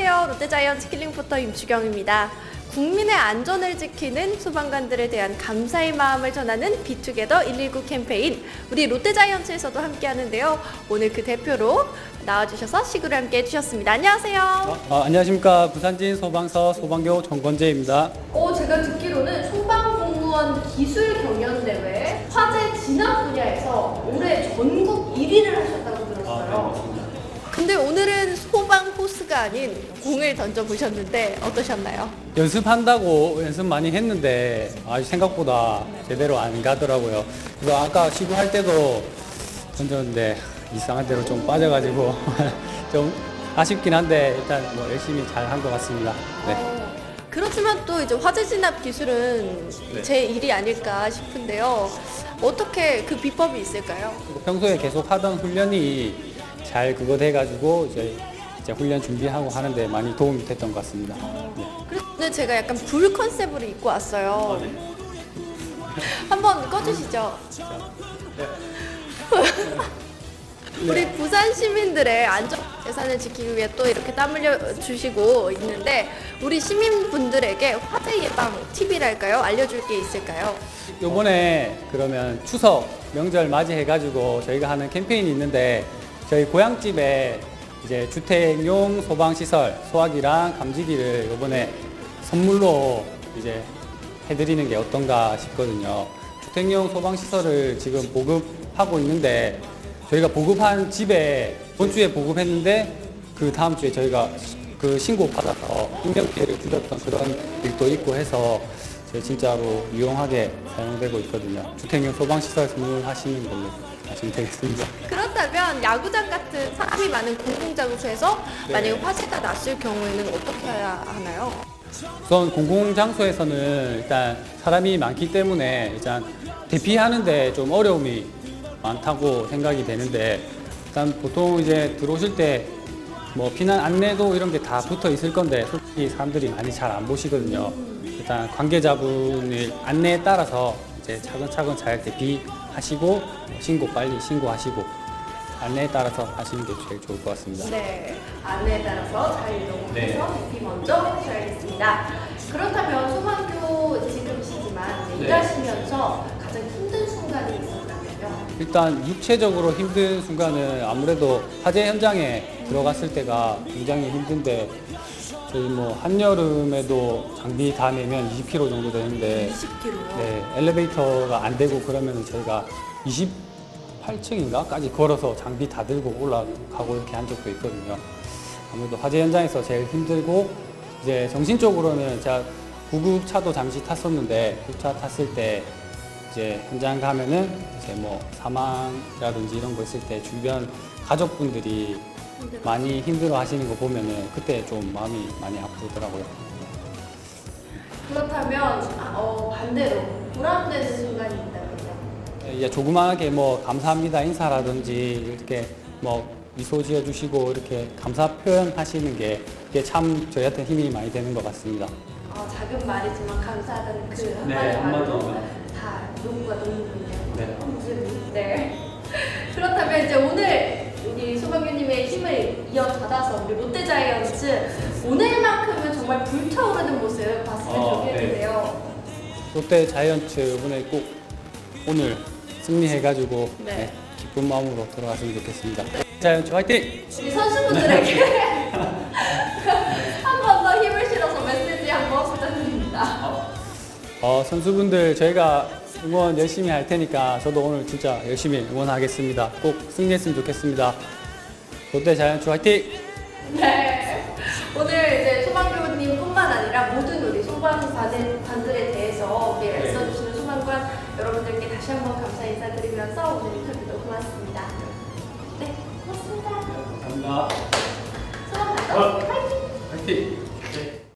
안녕하세요. 롯데자이언츠 킬링포터 임주경입니다. 국민의 안전을 지키는 소방관들에 대한 감사의 마음을 전하는 비투게더 119 캠페인 우리 롯데자이언츠에서도 함께 하는데요. 오늘 그 대표로 나와주셔서 시구를 함께 해주셨습니다. 안녕하세요. 아, 안녕하십니까 부산진 소방서 소방교 정건재입니다. 어, 제가 듣기로는 소방공무원 기술 경연대회 화재 진압 분야에서 올해 전국 1위를 하셨다고 들었어요. 근데 오늘은 소방 호스가 아닌 공을 던져 보셨는데 어떠셨나요? 연습한다고 연습 많이 했는데 아주 생각보다 제대로 안 가더라고요. 그래서 아까 시구할 때도 던졌는데 이상한 대로 좀 빠져가지고 좀 아쉽긴 한데 일단 뭐 열심히 잘 한 것 같습니다. 네. 어, 그렇지만 또 이제 화재 진압 기술은 네. 제 일이 아닐까 싶은데요. 어떻게 그 비법이 있을까요? 평소에 계속 하던 훈련이 잘 그거 돼가지고 이제 이제 훈련 준비하고 하는데 많이 도움이 됐던 것 같습니다. 네. 그런데 제가 약간 불 컨셉으로 입고 왔어요. 한번 꺼주시죠. 우리 부산 시민들의 안전 재산을 지키기 위해 또 이렇게 땀 흘려 주시고 있는데 우리 시민분들에게 화재 예방 팁이랄까요? 알려줄 게 있을까요? 요번에 그러면 추석 명절 맞이해가지고 저희가 하는 캠페인이 있는데 저희 고향집에 이제 주택용 소방시설 소화기랑 감지기를 요번에 선물로 이제 해드리는 게 어떤가 싶거든요. 주택용 소방시설을 지금 보급하고 있는데 저희가 보급한 집에 본 주에 보급했는데 그 다음 주에 저희가 그 신고 받아서 인명 피해를 줄였던 그런 일도 있고 해서 저희 진짜로 유용하게 사용되고 있거든요. 주택용 소방시설 선물하시는 걸로 하시면 되겠습니다. 그렇다면 야구장 같은 사람이 많은 공공장소에서 네. 만약에 화재가 났을 경우에는 어떻게 해야 하나요? 우선 공공장소에서는 일단 사람이 많기 때문에 일단 대피하는데 좀 어려움이 많다고 생각이 되는데 일단 보통 이제 들어오실 때 뭐 피난 안내도 이런 게 다 붙어 있을 건데 솔직히 사람들이 많이 잘 안 보시거든요. 일단 관계자분의 안내에 따라서 이제 차근차근 잘 대피하시고 신고 빨리 신고하시고 안내에 따라서 하시는 게 제일 좋을 것 같습니다. 네, 안내에 따라서 잘 이동해서 네. 대피 먼저 해주셔야겠습니다. 그렇다면 소방교 지금시지만 이제 네. 일하시면서 가장 힘든 순간이 있었다면요? 일단 육체적으로 힘든 순간은 아무래도 화재 현장에 들어갔을 때가 굉장히 힘든데 저희 뭐 한여름에도 장비 다 내면 20kg 정도 되는데 20kg요? 네, 엘리베이터가 안 되고 그러면 저희가 28층인가까지 걸어서 장비 다 들고 올라가고 이렇게 한 적도 있거든요. 아무래도 화재 현장에서 제일 힘들고 이제 정신적으로는 제가 구급차도 잠시 탔었는데 구급차 탔을 때 이제 현장 가면은 이제 뭐 사망이라든지 이런 거 있을 때 주변 가족분들이 많이 힘들어 하시는 거 보면은 그때 좀 마음이 많이 아프더라고요. 그렇다면 아, 어, 반대로 보람되는 순간이 있다면요? 이제 조그마하게 뭐 감사합니다 인사라든지 이렇게 뭐 미소 지어주시고 이렇게 감사 표현하시는 게 이게 참 저희한테 힘이 많이 되는 것 같습니다. 어, 작은 말이지만 감사하다는 그 네, 한마디만으로 한마디만. 다 녹가 녹는군요. 네. 네. 그렇다면 이제 오늘 우리 소방교님의 힘을 이어받아서 우리 롯데자이언츠 오늘만큼은 정말 불타오르는 모습 봤으면 어, 좋겠는데요. 롯데 자이언츠 이번에 꼭 오늘 승리해가지고 네. 네, 기쁜 마음으로 돌아갔으면 좋겠습니다. 자이언츠 화이팅! 우리 선수분들에게 한 번 더 힘을 실어서 메시지 한 번 부탁드립니다. 어, 선수분들 저희가 응원 열심히 할 테니까 저도 오늘 진짜 열심히 응원하겠습니다. 꼭 승리했으면 좋겠습니다. 롯데 자이언츠 화이팅! 네. 오늘 이제 소방교님뿐만 아니라 모든 우리 소방관들에 대해서 우리 네. 애써주시는 소방관 여러분들께 다시 한번 감사 인사드리면서 오늘 인터뷰도 고맙습니다. 네, 고맙습니다. 감사합니다. 소방관 화이팅! 화이팅!